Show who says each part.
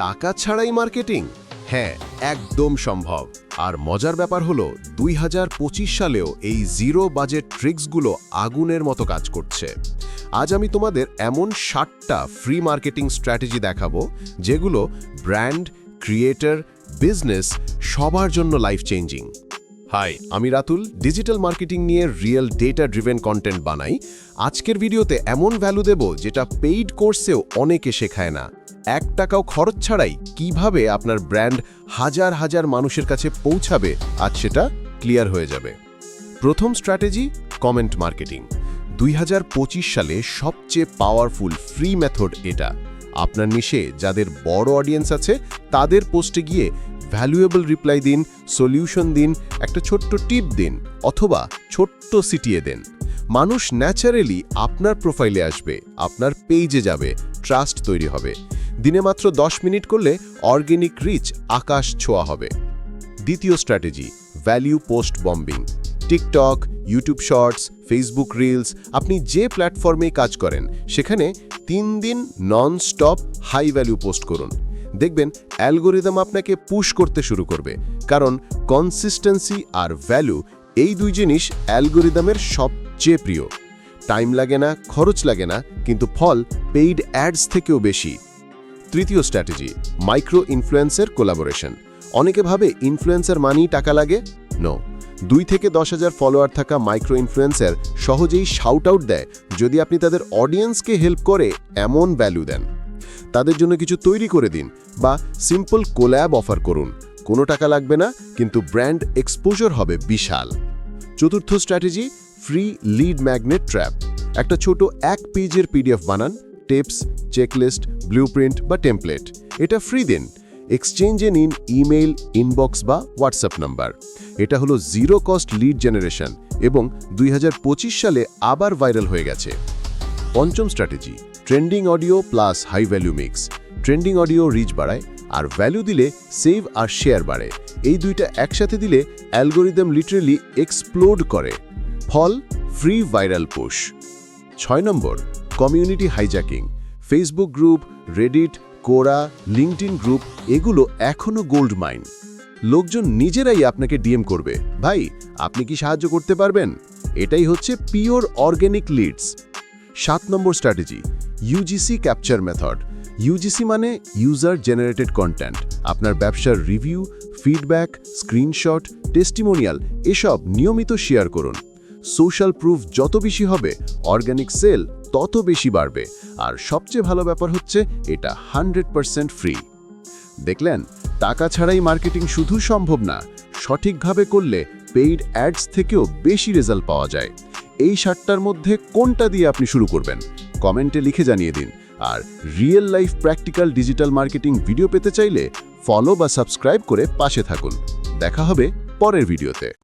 Speaker 1: টাকা ছাড়াই মার্কেটিং? হ্যাঁ একদম সম্ভব। আর মজার ব্যাপার হলো, দুই হাজার পঁচিশ সালেও এই জিরো বাজেট ট্রিক্সগুলো আগুনের মতো কাজ করছে। আজ আমি তোমাদের এমন ষাটটা ফ্রি মার্কেটিং স্ট্র্যাটেজি দেখাবো, যেগুলো ব্র্যান্ড ক্রিয়েটর বিজনেস সবার জন্য লাইফ চেঞ্জিং হাই আমি রাতুল ডিজিটাল মার্কেটিং নিয়ে রিয়েল ডেটা ড্রিভেন কন্টেন্ট বানাই। আজকের ভিডিওতে এমন ভ্যালু দেব, যেটা পেইড কোর্সেও অনেকে শেখায় না। এক টাকাও খরচ ছাড়াই কীভাবে আপনার ব্র্যান্ড হাজার হাজার মানুষের কাছে পৌঁছাবে, আজ সেটা ক্লিয়ার হয়ে যাবে। প্রথম স্ট্র্যাটেজি, কমেন্ট মার্কেটিং। দুই হাজার পঁচিশ সালে সবচেয়ে পাওয়ারফুল ফ্রি মেথড এটা। আপনার নিশে যাদের বড় অডিয়েন্স আছে, তাদের পোস্টে গিয়ে ভ্যালুয়েবল রিপ্লাই দিন, সলিউশন দিন, একটা ছোট্ট টিপ দিন, অথবা ছোট্ট সিটিয়ে দেন। মানুষ ন্যাচারালি আপনার প্রোফাইলে আসবে, আপনার পেজে যাবে, ট্রাস্ট তৈরি হবে। দিনে মাত্র দশ মিনিট করলে অর্গ্যানিক রিচ আকাশ ছোঁয়া হবে। দ্বিতীয় strategy value post bombing TikTok, YouTube shorts, Facebook reels, আপনি যে প্ল্যাটফর্মে কাজ করেন, সেখানে তিন দিন non stop high value post করুন। দেখবেন অ্যালগোরিদম আপনাকে পুশ করতে শুরু করবে, কারণ কনসিস্টেন্সি আর ভ্যালু এই দুই জিনিস অ্যালগোরিদমের সবচেয়ে প্রিয়। টাইম লাগে না, খরচ লাগে না, কিন্তু ফল পেইড অ্যাডস থেকেও বেশি। তৃতীয় স্ট্র্যাটেজি মাইক্রো ইনফ্লুয়েন্সের কোলাবোরেশন অনেকে ভাবে ইনফ্লুয়েন্সার মানেই টাকা লাগে? নো দুই থেকে দশ হাজার ফলোয়ার থাকা মাইক্রো ইনফ্লুয়েন্সার সহজেই শাউট আউট দেয় যদি আপনি তাদের অডিয়েন্সকে হেল্প করে এমন ভ্যালু দেন। তাদের জন্য কিছু তৈরি করে দিন বা সিম্পল কোল্যাব অফার করুন। কোনো টাকা লাগবে না, কিন্তু ব্র্যান্ড এক্সপোজার হবে বিশাল। চতুর্থ strategy free lead magnet trap একটা ছোট এক পেজের পিডিএফ বানান টিপস চেকলিস্ট ব্লুপ্রিন্ট বা টেমপ্লেট এটা ফ্রি দিন। এক্সচেঞ্জে নিন ইমেইল ইনবক্স বা হোয়াটসঅ্যাপ নাম্বার এটা হলো জিরো কস্ট লিড জেনারেশন এবং দুই হাজার পঁচিশ সালে আবার ভাইরাল হয়ে গেছে। পঞ্চম strategy trending audio plus high value mix trending audio reach বাড়ায় আর ভ্যালু দিলে সেভ আর শেয়ার বাড়ে। এই দুইটা একসাথে দিলে অ্যালগোরিদম লিটারেলি এক্সপ্লোড করে। ফল ফ্রি ভাইরাল পুশ ছয় number community hijacking Facebook group Reddit Quora LinkedIn group এগুলো এখনও গোল্ড মাইন লোকজন নিজেরাই আপনাকে ডিএম করবে, ভাই, আপনি কি সাহায্য করতে পারবেন? এটাই হচ্ছে পিওর অর্গ্যানিক লিডস সাত number strategy UGC capture method UGC মানে ইউজার জেনারেটেড কন্টেন্ট আপনার ব্যবসার রিভিউ ফিডব্যাক স্ক্রিনশট টেস্টিমোনিয়াল এসব নিয়মিত শেয়ার করুন। সোশ্যাল প্রুফ যত বেশি হবে অর্গ্যানিক সেল তত বেশি বাড়বে। আর সবচেয়ে ভালো ব্যাপার হচ্ছে, এটা হান্ড্রেড পারসেন্ট ফ্রি। দেখলেন, টাকা ছাড়াই মার্কেটিং শুধু সম্ভব না, সঠিকভাবে করলে পেইড অ্যাডস থেকেও বেশি রেজাল্ট পাওয়া যায়। এই সাতটার মধ্যে কোনটা দিয়ে আপনি শুরু করবেন? কমেন্টে লিখে জানিয়ে দিন। আর real life practical digital marketing video পেতে চাইলে ফলো বা সাবস্ক্রাইব করে পাশে থাকুন। দেখা হবে পরের ভিডিওতে।